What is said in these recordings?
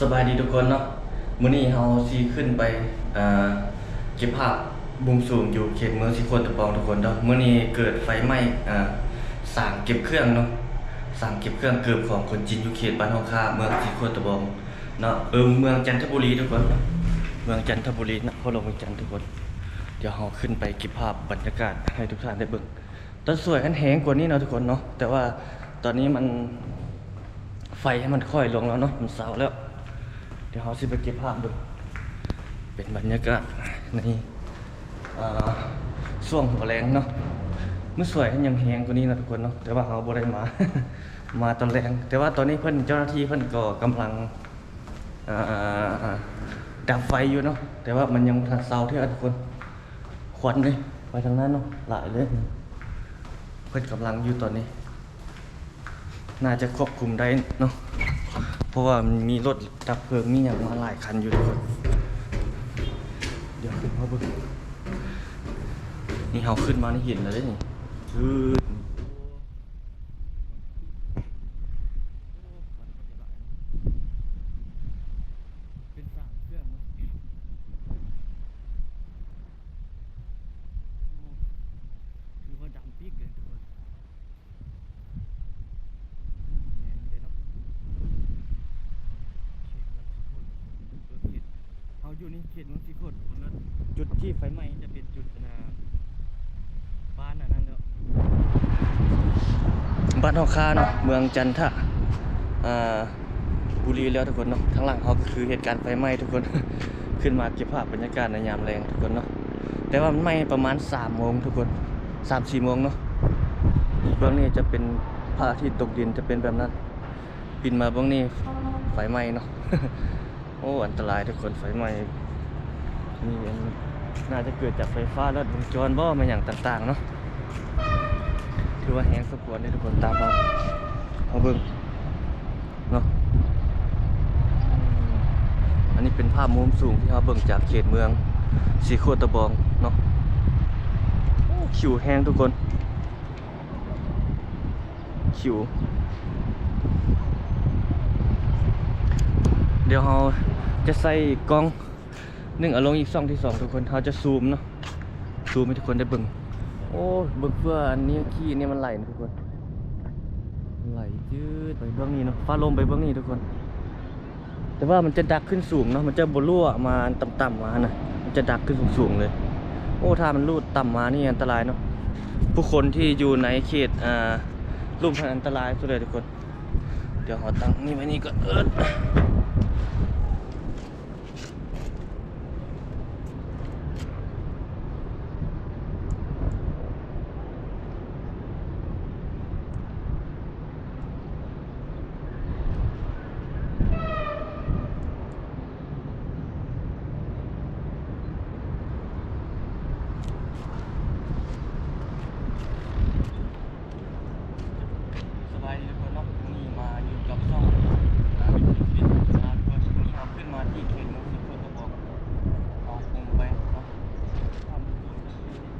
สบายดีทุกคนเนาะมื้อนี้เฮาสิขึ้นไปอ่าเก็บภาพบุมสูงอยู่เขตเมืองสิโคนตะปองทุกคนเนาะมื้อนี้เกิดไฟไหม้อ่าสร้างเก็บเครื่องเนาะสร้างเก็บเครื่องเกือบของคนจีนอยู่เขตบ้านฮองคาเมืองสิโคนตะปองเนาะเออเมืองจันทบุรีทุกคน เมืองจันทบุรีนครหลงเมืองจันท์ทุกคน เดี๋ยวเราขึ้นไปเก็บภาพบรรยากาศให้ทุกท่านได้เบิ่งตอนสวยอันแหงกว่านี้เนาะทุกคนเนาะแต่ว่าตอนนี้มันไฟให้มันค่อยลงแล้วเนาะมันเสาร์แล้ว เดี๋ยวเราสิไปเก็บภาพดู เป็นบรรยากาศในอ่าช่วงหัวแรงเนาะมื่อสวยให้ยังแหงกว่านี้นะทุกคนเนาะแต่ว่าเราบ่ได้มา มาตอนแรง แต่ว่าตอนนี้เพิ่นเจ้าหน้าที่เพิ่นก็กำลังอ่าดับไฟอยู่เนาะแต่ว่ามันยังบ่ทันเสาร์เท่าทุกคนควันเลยไปทางนั้นเนาะหลายเลย เพิ่นกำลังอยู่ตอนนี้ น่าจะควบคุมได้เนาะ เพราะว่ามันมีรถดับเพลิงมีอย่างมาหลายคันอยู่ทุกคน เดี๋ยวขึ้นมาเบิ่งนี่เฮาขึ้นมานี่เห็นแล้วเด้นี่คือเป็นสามเครื่องเนาะคือว่าดำปีกเลยทุกคน แหงเลยเนาะเขตเมืองสีโคตรเออเขตเอาอยู่นี่เขตเมืองสีโคตรคนละจุดที่ไฟไหม้จะเป็นจุดนาบ้านอันนั้นเนาะบ้านฮอกคาเนาะเมืองจันทะอ่าบุรีแล้วทุกคนเนาะทั้างหลังเขาก็คือเหตุการณ์ไฟไหม้ทุกคน ขึ้นมาเก็บภาพบรรยากาศในยามแรงทุกคนเนาะแต่ว่ามันไหม้ประมาณ3โมงทุกคน3 4โมงเนาะเบื้องนี้จะเป็นพระอาทิตย์ตกดินจะเป็นแบบนั้นบินมาเบื้องนี้ไฟไหม้เนาะ โอ้ อันตรายทุกคนไฟไหม้นี่น่าจะเกิดจากไฟฟ้าลัดวงจรบ่มาอย่างต่างๆเนาะถือว่าแห้งสมควรเลยทุกคนตามมาเอาเบิ่งเนาะอันนี้เป็นภาพมุมสูงที่เราเบิ่งจากเขตเมืองสีโคตะบองเนาะโอ้คิวแห้งทุกคนคิว เดี๋ยวเรา จะใส่กล้องหนึ่งเอาลงอีกซ่องที่สองทุกคนเราจะซูมเนาะซูมให้ทุกคนได้เบิ่งโอ้เบิ่งเพื่ออันนี้ขี้นี่มันไหลนะทุกคนไหลยืดไปเบื้องนี้เนาะฟ้าลมไปเบื้องนี้ทุกคน แต่ว่ามันจะดักขึ้นสูงเนาะมันจะบรั่วมาต่ำๆมานะมันจะดักขึ้นสูงๆเลย โอ้ถ้ามันรูดต่ำมานี่อันตรายเนาะผู้คนที่อยู่ในเขตอ่ารูปพันอันตรายสุดเลยทุกคน เดี๋ยวขอตั้งนี่ไว้นี่ก็เอิดสบายดีทุกคนเนาะนี่มาอยู่กับช่องอ่าวิถีชีวิตนะทุกคนนี่เราขึ้นมาที่เขตเมืองสิบคนตะบอกเอาคงไปเนาะทำตัว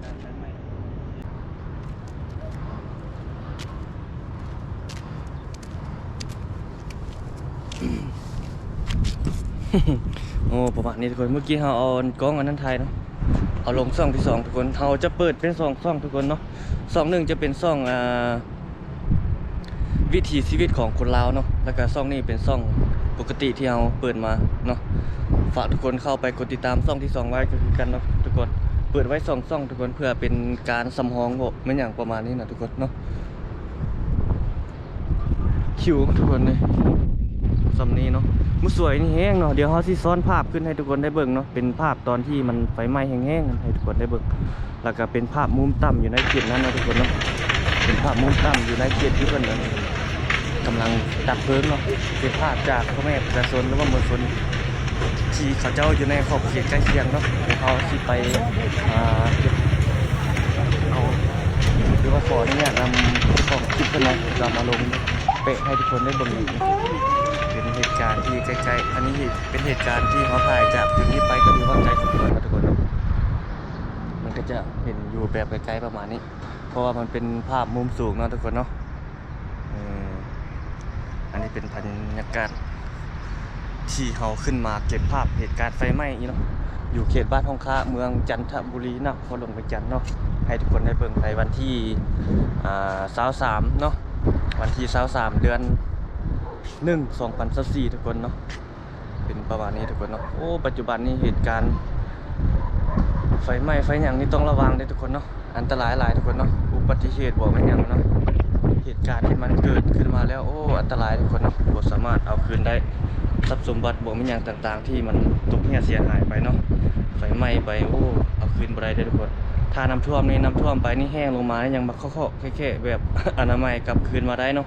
การใช้ไหม โอ้ประมาณนี้ทุกคนเมื่อกี้เราเอากล้องอันนั้นถ่ายเนาะเอาลงซ่องที่สองทุกคนเราจะเปิดเป็นสองซ่องทุกคนเนาะซ่องหนึ่งจะเป็นซ่องอ่าวิถีชีวิตของคนลาวเนาะแล้วก็ซ่องนี้เป็นซ่องปกติที่เราเปิดมาเนาะฝากทุกคนเข้าไปกดติดตามซ่องที่สองไว้ก็คือกันเนาะทุกคนเปิดไว้สองซ่องทุกคนเพื่อเป็นการสำรองโบไม่อย่างประมาณนี้นะทุกคนเนาะคิวทุกคนเลย สำนี้เนาะมือสวยนี่แห้งเนาะเดี๋ยวเขาสิซ้อนภาพขึ้นให้ทุกคนได้เบิ่งเนาะเป็นภาพตอนที่มันไฟไหม้แห้งๆให้ทุกคนได้เบิ่งแล้วก็เป็นภาพมุมต่ำอยู่ในเขตนั้นเนาะทุกคนเนาะเป็นภาพมุมต่ำอยู่ในเขตที่เพิ่นกำลังดับเพลิงเนาะเป็นภาพจากพ่อแม่ประชาชนหรือว่ามวลชนที่เขาเจ้าอยู่ในขอบเขตใกล้เคียงเนาะเดี๋ยวเขาสิไปอ่าเก็บเอาหรือว่าขออนุญาตนำของคลิปเพิ่นเนะเรามาลงเปะให้ทุกคนได้เบิ่งอีก เป็นเหตุการณ์ที่ใกล้ๆอันนี้เป็นเหตุการณ์ที่เขาถ่ายจากจุดนี้ไปก็มีว่าไกลสมควรนะทุกคนมันก็จะเห็นอยู่แบบไกลๆประมาณนี้ เพราะว่ามันเป็นภาพมุมสูงเนาะทุกคนเนาะอันนี้เป็นบรรยากาศที่เฮาขึ้นมาเก็บภาพเหตุการณ์ไฟไหม้นี่เนาะอยู่เขตบ้านห้องค้าเมืองจันทบุรีนะพอลงไปจันทน์เนาะให้ทุกคนได้เบิ่งในวันที่อ่า23เนาะวันที่23เดือน 1 2024ทุกคนเนาะเป็นประมาณนี้ทุกคนเนาะโอ้ปัจจุบันนี้เหตุการณ์ ไฟไหม้ไฟอย่างนี้ต้องระวังเลยทุกคนเนาะอันตรายหลายทุกคนเนาะอุบัติเหตุบอกมันอย่างเนาะเหตุการณ์ที่มันเกิดขึ้นมาแล้วโอ้อันตรายทุกคนเนาะบ่สามารถเอาคืนได้ทรัพย์สมบัติบอกมันอย่างต่าง ๆ ที่มันตกเหี่ยเสียหายไปเนาะไฟไหม้ไปโอ้เอาคืนบ่ได้เด้อทุกคนถ้าน้ำท่วมนี่น้ำท่วมไปนี่แห้งลงมานี่ยังมาเคาะๆแค่ๆแบบอนามัยกลับคืนมาได้เนาะ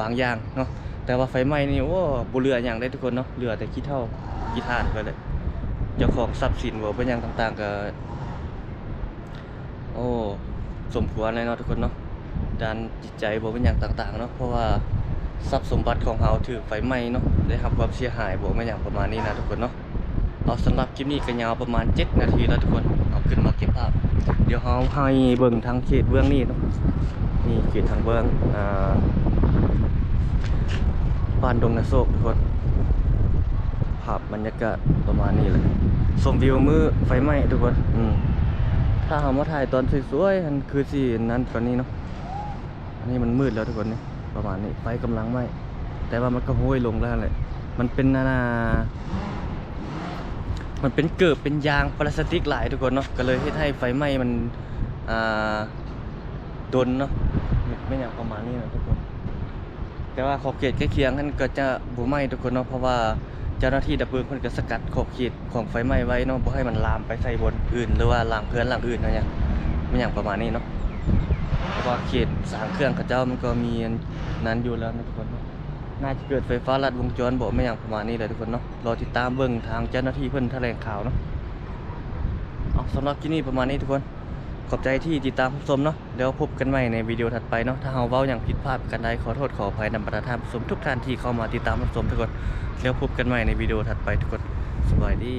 บางอย่างเนาะ แต่ว่าไฟไหม้นี่โอ้บ่เหลืออย่างได้ทุกคนเนาะเหลือแต่ขี้เถ้าขี้ทานไปเลยเจ้าของทรัพย์สินบ่เป็นอย่างต่าง ๆก็โอ้สมควรเลยเนาะทุกคนเนาะด้านจิตใจบ่เป็นอย่างต่างๆเนาะเพราะว่าทรัพย์สมบัติของเราถูกไฟไหม้เนาะได้รับความเสียหายบ่เป็นอย่างประมาณนี้นะทุกคนเนาะเอาสำหรับคลิปนี้ก็ยาวประมาณ 7 นาทีแล้วทุกคนเอาขึ้นมาเก็บภาพ เดี๋ยวเราให้เบิ่งทางเขตเบื้องนี้เนาะนี่เขตทางเบื้องอ่า บ้านดงนาโศกทุกคนภาพบรรยากาศประมาณนี้เลยชมวิวมือไฟไหม้ทุกคนอืมถ้าเรามาถ่ายตอนสวยๆมันคือสินั้นกว่านี้เนาะอันนี้มันมืดแล้วทุกคนนี่ประมาณนี้ไฟกำลังไหม้แต่ว่ามันก็ห้วยลงแล้วแหละมันเป็นนานามันเป็นเกิบเป็นยางพลาสติกหลายทุกคนเนาะก็เลยให้ไฟไหม้มันอ่าดนเนาะไม่ไม่อย่างประมาณนี้นะทุกคน แต่ว่าขอบเขตใกล้เคียงนั่นก็จะบ่ไหม้ทุกคนเนาะเพราะว่าเจ้าหน้าที่ดับเพลิงเพิ่นก็สกัดขอบเขตของไฟไหม้ไว้เนาะบ่ให้มันลามไปใส่บนอื่น หรือว่าหลังเพื่อนหลังอื่นเนาะเนี่ยไม่อย่างประมาณนี้เนาะเพราะว่าเขตสางเครื่องเขาเจ้ามันก็มีนนั้นอยู่แล้วนะทุกคนเนาะน่าจะเกิดไฟฟ้าลัดวงจรบ่ไม่อย่างประมาณนี้เลยทุกคนเนาะรอติดตามเบิ่งทางเจ้าหน้าที่เพิ่นแถลงข่าวเนาะเอาสำหรับที่นี่ประมาณนี้ทุกคน ขอบใจที่ติดตามรับชมเนาะแล้วพบกันใหม่ในวิดีโอถัดไปเนาะถ้าเฮาเว้าอย่างผิดพลาดกันใดขอโทษขออภัยนำประทานผู้ชมทุกท่านที่เข้ามาติดตามรับชมทุกคนแล้วพบกันใหม่ในวิดีโอถัดไปทุกคนสบายดี